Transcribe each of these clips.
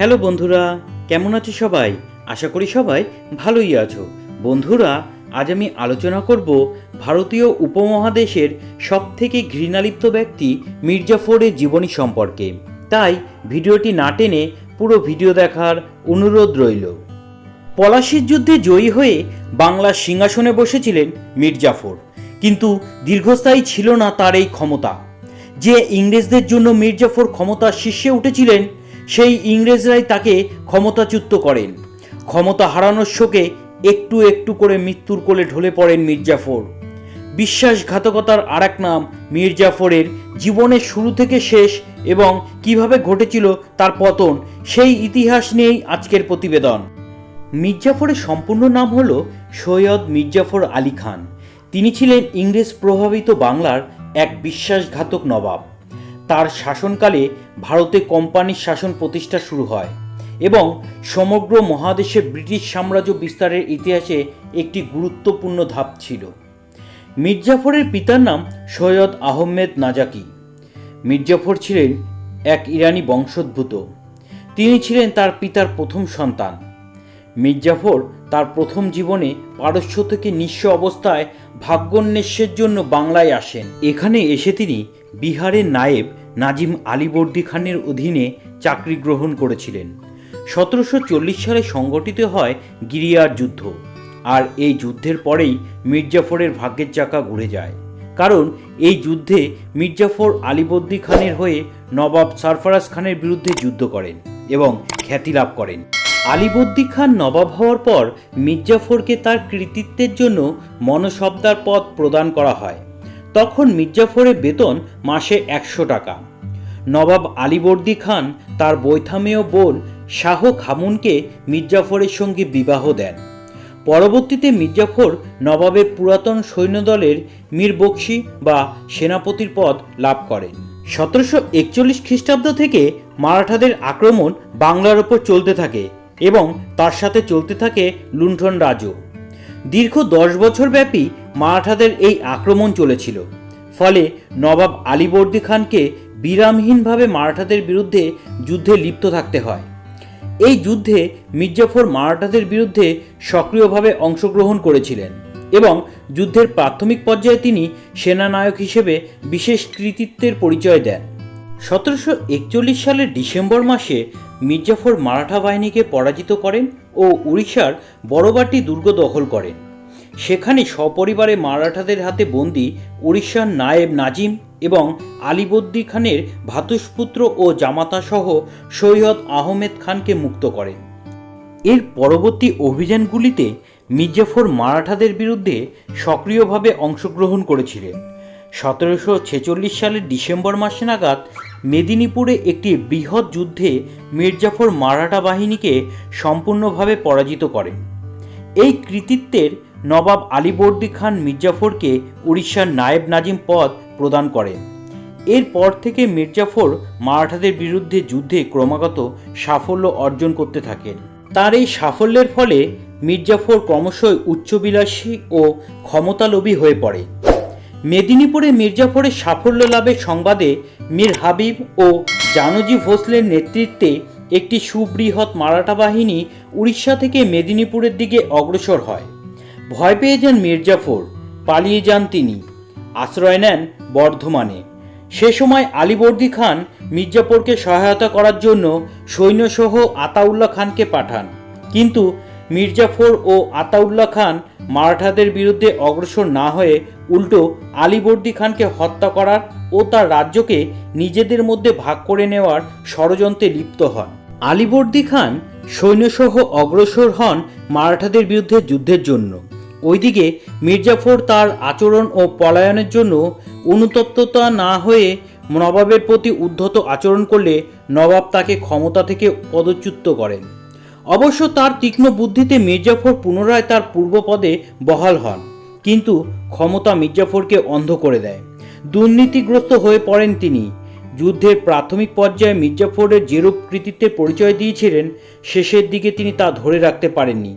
Hello বন্ধুরা, কেমন আছো সবাই? আশা করি সবাই ভালোই আছো। বন্ধুরা, আজ আমি আলোচনা করব ভারতীয় উপমহাদেশের সবথেকে ঘৃণালিপ্ত ব্যক্তি মির্জাফরের জীবনী সম্পর্কে। তাই ভিডিওটি না টেনে পুরো ভিডিও দেখার অনুরোধ রইল। পলাশির যুদ্ধে জয়ী হয়ে বাংলার সিংহাসনে বসেছিলেন মির্জাফর। কিন্তু দীর্ঘস্থায়ী ছিল না তার এই ক্ষমতা। যে ইংরেজদের জন্য মির্জাফর ক্ষমতার শীর্ষে উঠেছিলেন সেই ইংরেজরাই তাকে ক্ষমতাচ্যুত করেন। ক্ষমতা হারানোর শোকে একটু একটু করে মৃত্যুর কোলে ঢলে পড়েন মির্জাফর। বিশ্বাসঘাতকতার আর এক নাম মির্জাফরের জীবনের শুরু থেকে শেষ এবং কীভাবে ঘটেছিল তার পতন, সেই ইতিহাস নিয়েই আজকের প্রতিবেদন। মির্জাফরের সম্পূর্ণ নাম হল সৈয়দ মির্জাফর আলী খান। তিনি ছিলেন ইংরেজ প্রভাবিত বাংলার এক বিশ্বাসঘাতক নবাব। তার শাসনকালে ভারতে কোম্পানির শাসন প্রতিষ্ঠা শুরু হয় এবং সমগ্র মহাদেশে ব্রিটিশ সাম্রাজ্য বিস্তারের ইতিহাসে একটি গুরুত্বপূর্ণ ধাপ ছিল। মির্জাফরের পিতার নাম সৈয়দ আহমেদ নাজাকি। মির্জাফর ছিলেন এক ইরানি বংশোদ্ভূত। তিনি ছিলেন তার পিতার প্রথম সন্তান। মির্জাফর তার প্রথম জীবনে পারস্য থেকে নিঃস্ব অবস্থায় ভাগ্যোন্বেষের জন্য বাংলায় আসেন। এখানে এসে তিনি বিহারের নায়েব নাজিম আলীবর্দী খানের অধীনে চাকরি গ্রহণ করেছিলেন। সতেরোশো চল্লিশ সালে সংগঠিত হয় গিরিয়ার যুদ্ধ, আর এই যুদ্ধের পরেই মির্জাফরের ভাগ্যের চাকা ঘুরে যায়। কারণ এই যুদ্ধে মির্জাফর আলীবর্দী খানের হয়ে নবাব সরফরাজ খানের বিরুদ্ধে যুদ্ধ করেন এবং খ্যাতি লাভ করেন। আলীবর্দী খান নবাব হওয়ার পর মির্জাফরকে তার কৃতিত্বের জন্য মনসব্দার পদ প্রদান করা হয়। তখন মির্জাফরের বেতন মাসে একশো টাকা। নবাব আলীবর্দী খান তার বৈথামেয় বোন শাহ খামুনকে মির্জাফরের সঙ্গে বিবাহ দেন। পরবর্তীতে মির্জাফর নবাবের পুরাতন সৈন্যদলের মীর বক্সি বা সেনাপতির পদ লাভ করেন। সতেরোশো একচল্লিশ খ্রিস্টাব্দ থেকে মারাঠাদের আক্রমণ বাংলার ওপর চলতে থাকে এবং তার সাথে চলতে থাকে লুণ্ঠন রাজও। দীর্ঘ দশ বছর ব্যাপী মারাঠাদের এই আক্রমণ চলেছিল। ফলে নবাব আলীবর্দী খানকে বিরামহীনভাবে মারাঠাদের বিরুদ্ধে যুদ্ধে লিপ্ত থাকতে হয়। এই যুদ্ধে মির্জাফর মারাঠাদের বিরুদ্ধে সক্রিয়ভাবে অংশগ্রহণ করেছিলেন এবং যুদ্ধের প্রাথমিক পর্যায়ে তিনি সেনানায়ক হিসেবে বিশেষ কৃতিত্বের পরিচয় দেন। সতেরোশো একচল্লিশ সালের ডিসেম্বর মাসে মির্জাফর মারাঠা বাহিনীকে পরাজিত করেন ও উড়িষ্যার বড়বাটি দুর্গ দখল করেন। সেখানে সপরিবারে মারাঠাদের হাতে বন্দি উড়িষ্যার নায়েব নাজিম এবং আলিবদ্দি খানের ভাতুষপুত্র ও জামাতাসহ সৈয়দ আহমেদ খানকে মুক্ত করেন। এর পরবর্তী অভিযানগুলিতে মির্জাফর মারাঠাদের বিরুদ্ধে সক্রিয়ভাবে অংশগ্রহণ করেছিলেন। সতেরোশো ছেচল্লিশ সালের ডিসেম্বর মাসে নাগাদ মেদিনীপুরে একটি বৃহৎ যুদ্ধে মির্জাফর মারাঠা বাহিনীকে সম্পূর্ণভাবে পরাজিত করেন। এই কৃতিত্বের নবাব আলীবর্দী খান মির্জাফরকে উড়িষ্যার নায়েব নাজিম পদ প্রদান করেন এরপর থেকে মির্জাফর মারাঠাদের বিরুদ্ধে যুদ্ধে ক্রমাগত সাফল্য অর্জন করতে থাকেন। তার এই সাফল্যের ফলে মির্জাফর ক্রমশই উচ্চবিলাসী ও ক্ষমতালোভী হয়ে পড়ে। মেদিনীপুরে মির্জাফরের সাফল্য লাভের সংবাদে মীর হাবিব ও জানজি ভোসলের নেতৃত্বে একটি সুবৃহৎ মারাঠা বাহিনী উড়িষ্যা থেকে মেদিনীপুরের দিকে অগ্রসর হয়। ভয় পেয়ে যান মির্জাফর, পালিয়ে যান তিনি। আশ্রয় নেন বর্ধমানে। সে সময় আলীবর্দী খান মির্জাফরকে সহায়তা করার জন্য সৈন্যসহ আতাউল্লাহ খানকে পাঠান। কিন্তু মির্জাফর ও আতাউল্লাহ খান মারাঠাদের বিরুদ্ধে অগ্রসর না হয়ে উল্টো আলীবর্দী খানকে হত্যা করার ও তার রাজ্যকে নিজেদের মধ্যে ভাগ করে নেওয়ার ষড়যন্ত্রে লিপ্ত হন। আলীবর্দী খান সৈন্যসহ অগ্রসর হন মারাঠাদের বিরুদ্ধে যুদ্ধের জন্য। ওইদিকে মির্জাফর তার আচরণ ও পলায়নের জন্য অনুতপ্ততা না হয়ে নবাবের প্রতি উদ্ধত আচরণ করলে নবাব তাকে ক্ষমতা থেকে পদচ্যুত করেন। অবশ্য তার তীক্ষ্ণ বুদ্ধিতে মির্জাফর পুনরায় তার পূর্ব পদে বহাল হন, কিন্তু ক্ষমতা মির্জাফরকে অন্ধ করে দেয়। দুর্নীতিগ্রস্ত হয়ে পড়েন তিনি। যুদ্ধের প্রাথমিক পর্যায়ে মির্জাফরের যেরূপ কৃতিত্বের পরিচয় দিয়েছিলেন, শেষের দিকে তিনি তা ধরে রাখতে পারেননি।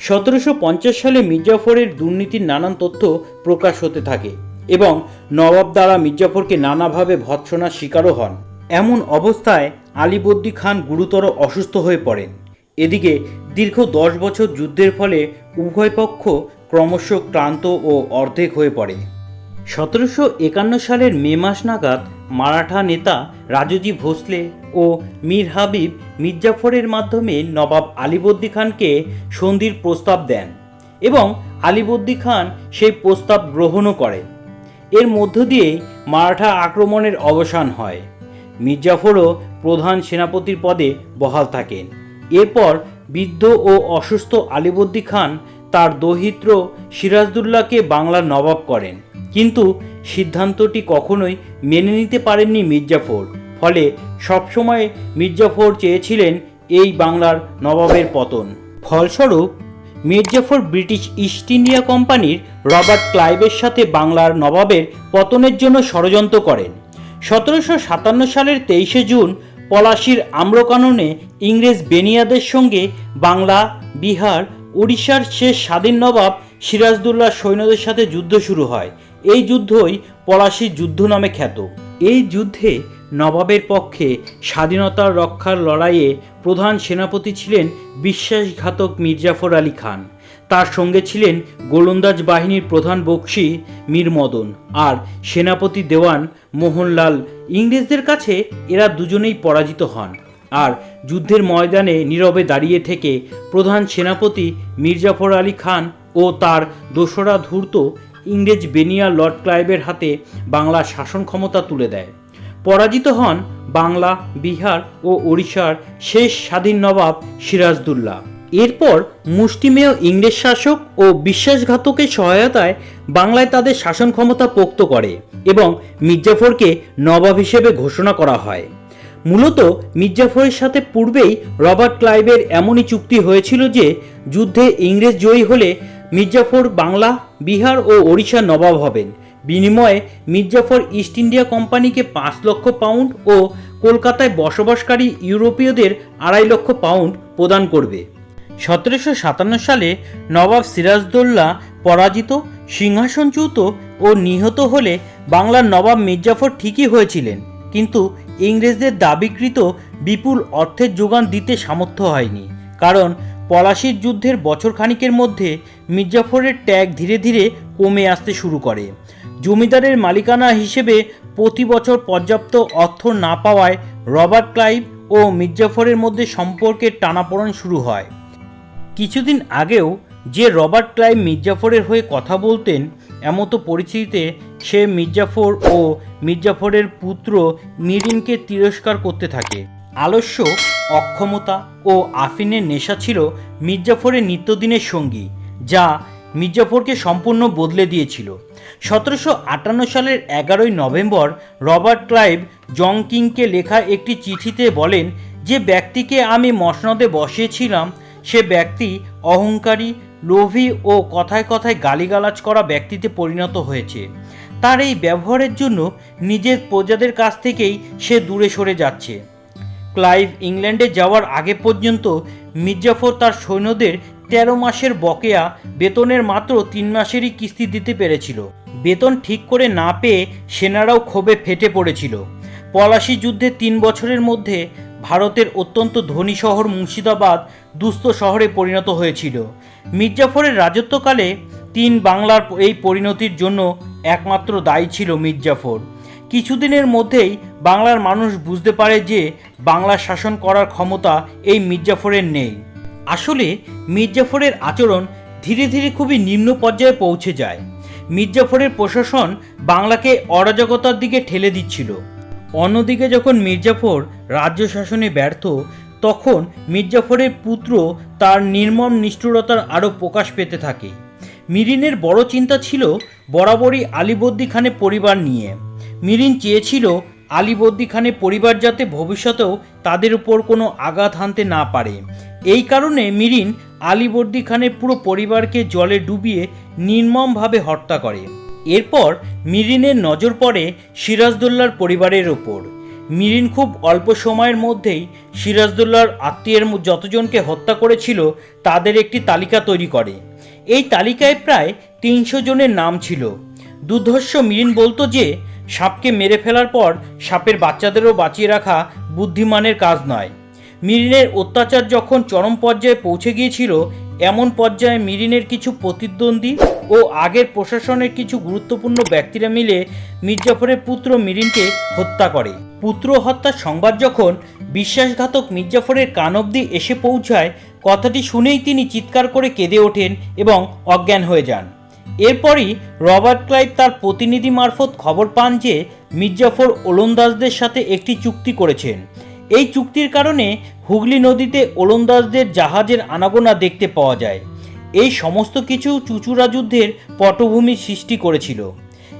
সতেরোশো পঞ্চাশ সালে মির্জাফরের দুর্নীতির নানান তথ্য প্রকাশ হতে থাকে এবং নবাব দ্বারা মির্জাফরকে নানাভাবে ভৎসনার শিকারও হন। এমন অবস্থায় আলিবর্দী খান গুরুতর অসুস্থ হয়ে পড়েন। এদিকে দীর্ঘ দশ বছর যুদ্ধের ফলে উভয় পক্ষ ক্রমশ ক্লান্ত ও অর্ধেক হয়ে পড়ে। সতেরোশো একান্ন সালের মে মাস নাগাদ মারাঠা নেতা রাজুজি ভোসলে ও মীর হাবিব মির্জাফরের মাধ্যমে নবাব আলিবর্দী খানকে সন্ধির প্রস্তাব দেন এবং আলিবর্দী খান সেই প্রস্তাব গ্রহণও করেন। এর মধ্য দিয়ে মারাঠা আক্রমণের অবসান হয়। মির্জাফরও প্রধান সেনাপতির পদে বহাল থাকেন। এরপর বৃদ্ধ ও অসুস্থ আলিবর্দী খান তার দৌহিত্র সিরাজদুল্লাহকে বাংলার নবাব করেন। কিন্তু সিদ্ধান্তটি কখনোই মেনে নিতে পারেননি মির্জাফর। ফলে সবসময় মির্জাফর চেয়েছিলেন এই বাংলার নবাবের পতন। ফলস্বরূপ, মির্জাফর ব্রিটিশ ইস্ট ইন্ডিয়া কোম্পানির রবার্ট ক্লাইভের সাথে বাংলার নবাবের পতনের জন্য ষড়যন্ত্র করেন। সতেরোশো সাতান্ন সালের তেইশে জুন পলাশির আম্রকাননে ইংরেজ বেনিয়াদের সঙ্গে বাংলা, বিহার, উড়িষ্যার শেষ স্বাধীন নবাব সিরাজদুল্লাহ সৈন্যদের সাথে যুদ্ধ শুরু হয়। এই যুদ্ধই পলাশির যুদ্ধ নামে খ্যাত। এই যুদ্ধে নবাবের পক্ষে স্বাধীনতার রক্ষার লড়াইয়ে প্রধান সেনাপতি ছিলেন বিশ্বাসঘাতক মির্জাফর আলী খান। তার সঙ্গে ছিলেন গোলন্দাজ বাহিনীর প্রধান বক্সি মীর মদন আর সেনাপতি দেওয়ান মোহনলাল। ইংরেজদের কাছে এরা দুজনেই পরাজিত হন আর যুদ্ধের ময়দানে নীরবে দাঁড়িয়ে থেকে প্রধান সেনাপতি মির্জাফর আলী খান ও তার দোসরা ধূর্ত ইংরেজ বেনিয়া লর্ড ক্লাইভের হাতে বাংলা শাসন ক্ষমতা তুলে দেয়। পরাজিত হন বাংলা, বিহার ও ওড়িশার শেষ স্বাধীন নবাব সিরাজদুল্লাহ। এরপর মুষ্টিমেয় ইংরেজ শাসক ও বিশ্বাসঘাতকের সহায়তায় বাংলায় তাদের শাসন ক্ষমতা পোক্ত করে এবং মির্জাফরকে নবাব হিসেবে ঘোষণা করা হয়। মূলত মির্জাফরের সাথে পূর্বেই রবার্ট ক্লাইভের এমনই চুক্তি হয়েছিল যে যুদ্ধে ইংরেজ জয়ী হলে মির্জাফর বাংলা, বিহার ও ওড়িশার নবাব হবেন। বিনিময়ে মির্জাফর ইস্ট ইন্ডিয়া কোম্পানিকে পাঁচ লক্ষ পাউন্ড ও কলকাতায় বসবাসকারী ইউরোপীয়দের আড়াই লক্ষ পাউন্ড প্রদান করবে। সতেরোশো সাতান্ন সালে নবাব সিরাজদৌল্লা পরাজিত সিংহাসনচ্যুত ও নিহত হলে বাংলার নবাব মির্জাফর ঠিকই হয়েছিলেন। কিন্তু ইংরেজদের দাবিকৃত বিপুল অর্থের যোগান দিতে সামর্থ্য হয়নি। কারণ পলাশির যুদ্ধের বছর খানিকের মধ্যে মির্জাফরের ট্যাগ ধীরে ধীরে কমে আসতে শুরু করে। জমিদারের মালিকানা হিসেবে প্রতি বছর পর্যাপ্ত অর্থ না পাওয়ায় রবার্ট ক্লাইভ ও মির্জাফরের মধ্যে সম্পর্কের টানাপোড়েন শুরু হয়। কিছুদিন আগেও যে রবার্ট ক্লাইভ মির্জাফরের হয়ে কথা বলতেন, এমতো পরিস্থিতিতে সে মির্জাফর ও মির্জাফরের পুত্র মিরিনকে তিরস্কার করতে থাকে। আলস্য অক্ষমতা ও আফিনের নেশা ছিল মির্জাফরের নিত্যদিনের সঙ্গী, যা মির্জাফরকে সম্পূর্ণ বদলে দিয়েছিল। সতেরোশো আটান্ন সালের এগারোই নভেম্বর রবার্ট ক্লাইভ জং কিংকে লেখা একটি চিঠিতে বলেন যে, ব্যক্তিকে আমি মসনদে বসিয়েছিলাম, সে ব্যক্তি অহংকারী, লোভী ও কথায় কথায় গালিগালাজ করা ব্যক্তিতে পরিণত হয়েছে। তার এই ব্যবহারের জন্য নিজের প্রজাদের কাছ থেকেই সে দূরে সরে যাচ্ছে। ক্লাইভ ইংল্যান্ডে যাওয়ার আগে পর্যন্ত মির্জাফর তার সৈন্যদের তেরো মাসের বকেয়া বেতনের মাত্র তিন মাসেরই কিস্তি দিতে পেরেছিল। বেতন ঠিক করে না পেয়ে সেনারাও ক্ষোভে ফেটে পড়েছিল। পলাশি যুদ্ধে তিন বছরের মধ্যে ভারতের অত্যন্ত ধনী শহর মুর্শিদাবাদ দুস্থ শহরে পরিণত হয়েছিল। মির্জাফরের রাজত্বকালে তিন বাংলার এই পরিণতির জন্য একমাত্র দায়ী ছিল মির্জাফর। কিছুদিনের মধ্যেই বাংলার মানুষ বুঝতে পারে যে বাংলা শাসন করার ক্ষমতা এই মির্জাফরের নেই। আসলে মির্জাফরের আচরণ ধীরে ধীরে খুবই নিম্ন পর্যায়ে পৌঁছে যায়। মির্জাফরের প্রশাসন বাংলাকে অরাজকতার দিকে ঠেলে দিচ্ছিল। অন্যদিকে যখন মির্জাফর রাজ্য শাসনে ব্যর্থ, তখন মির্জাফরের পুত্র তার নির্মম নিষ্ঠুরতার আরও প্রকাশ পেতে থাকে। মিরিনের বড় চিন্তা ছিল বরাবরই আলিবর্দী খানের পরিবার নিয়ে। মিরিন চেয়েছিল আলিবর্দী খানের পরিবার যাতে ভবিষ্যতেও তাদের উপর কোনো আঘাত হানতে না পারে। এই কারণে মিরিন আলিবর্দী খানের পুরো পরিবারকে জলে ডুবিয়ে নির্মমভাবে হত্যা করে। এরপর মিরিনের নজর পড়ে সিরাজদৌল্লার পরিবারের ওপর মিরিন খুব অল্প সময়ের মধ্যেই সিরাজদৌল্লার আত্মীয়ের যতজনকে হত্যা করেছিল, তাদের একটি তালিকা তৈরি করে। এই তালিকায় প্রায় তিনশো জনের নাম ছিল। দুর্ধর্ষ মিরিন বলতো যে সাপকে মেরে ফেলার পর সাপের বাচ্চাদেরও বাঁচিয়ে রাখা বুদ্ধিমানের কাজ নয়। মিরিনের অত্যাচার যখন চরম পর্যায়ে পৌঁছে গিয়েছিল, এমন পর্যায়ে মিরিনের কিছু প্রতিদ্বন্দ্বী ও আগের প্রশাসনের কিছু গুরুত্বপূর্ণ ব্যক্তিরা মিলে মির্জাফরের পুত্র মিরিনকে হত্যা করে। পুত্র হত্যার সংবাদ যখন বিশ্বাসঘাতক মির্জাফরের কান অবধি এসে পৌঁছায়, কথাটি শুনেই তিনি চিৎকার করে কেঁদে ওঠেন এবং অজ্ঞান হয়ে যান। এরপরই রবার্ট ক্লাইভ তার প্রতিনিধি মারফত খবর পান যে মির্জাফর ওলন্দাজদের সাথে একটি চুক্তি করেছেন। এই চুক্তির কারণে হুগলি নদীতে ওলন্দাজদের জাহাজের আনাগোনা দেখতে পাওয়া যায়। এই সমস্ত কিছু চুচুড়া যুদ্ধের পটভূমি সৃষ্টি করেছিল।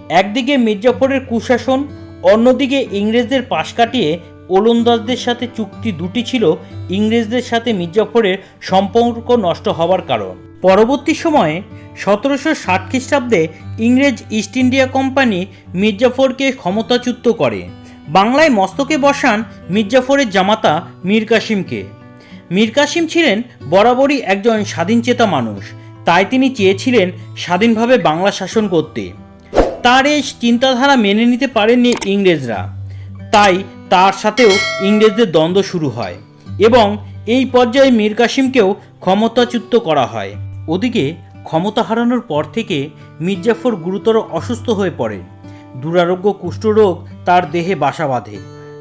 একদিকে মির্জাফরের কুশাসন, অন্যদিকে ইংরেজদের পাশ কাটিয়ে ওলন্দাজদের সাথে চুক্তি দুটি ছিল ইংরেজদের সাথে মির্জাফরের সম্পর্ক নষ্ট হওয়ার কারণ। পরবর্তী সময়ে সতেরোশো ষাট খ্রিস্টাব্দে ইংরেজ ইস্ট ইন্ডিয়া কোম্পানি মির্জাফরকে ক্ষমতাচ্যুত করে। বাংলায় মস্তকে বসান মির্জাফরের জামাতা মীর কাসিমকে। মীর কাসিম ছিলেন বরাবরই একজন স্বাধীনচেতা মানুষ। তাই তিনি চেয়েছিলেন স্বাধীনভাবে বাংলা শাসন করতে। তার এই চিন্তাধারা মেনে নিতে পারেননি ইংরেজরা। তাই তার সাথেও ইংরেজদের দ্বন্দ্ব শুরু হয় এবং এই পর্যায়ে মীর কাসিমকেও ক্ষমতাচ্যুত করা হয়। ওদিকে ক্ষমতা হারানোর পর থেকে মির্জাফর গুরুতর অসুস্থ হয়ে পড়ে। দুরারোগ্য কুষ্ঠরোগ তার দেহে বাসা বাঁধে।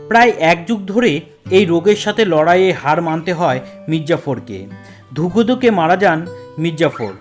প্রায় এক যুগ ধরে এই রোগের সাথে লড়াইয়ে হার মানতে হয় মির্জাফরকে। ধুকে ধুকে মারা যান মির্জাফর।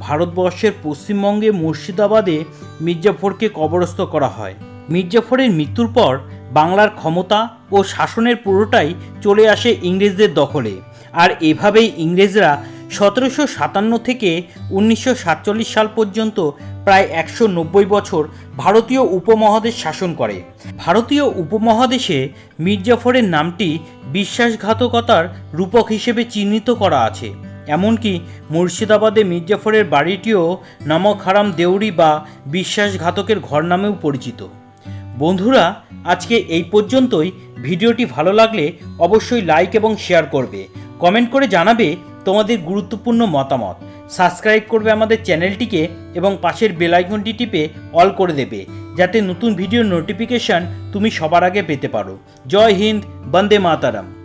ভারতবর্ষের পশ্চিমবঙ্গে মুর্শিদাবাদে মির্জাফরকে কবরস্থ করা হয়। মির্জাফরের মৃত্যুর পর বাংলার ক্ষমতা ও শাসনের পুরোটাই চলে আসে ইংরেজদের দখলে। আর এভাবেই ইংরেজরা সতেরোশো সাতান্ন থেকে উনিশশো সাতচল্লিশ সাল পর্যন্ত প্রায় একশো নব্বই বছর ভারতীয় উপমহাদেশ শাসন করে। ভারতীয় উপমহাদেশে মির্জাফরের নামটি বিশ্বাসঘাতকতার রূপক হিসেবে চিহ্নিত করা আছে। এমনকি মুর্শিদাবাদে মির্জাফরের বাড়িটিও নমক হারাম দেউরি বা বিশ্বাসঘাতকের ঘর নামেও পরিচিত। বন্ধুরা, আজকে এই পর্যন্তই। ভিডিওটি ভালো লাগলে অবশ্যই লাইক এবং শেয়ার করবে। কমেন্ট করে জানাবে তোমাদের গুরুত্বপূর্ণ মতামত। সাবস্ক্রাইব করবে আমাদের চ্যানেলটিকে এবং পাশের বেলাইকনটি টিপে অল করে দেবে, যাতে নতুন ভিডিওর নোটিফিকেশান তুমি সবার আগে পেতে পারো। জয় হিন্দ, বন্দে মাতারাম।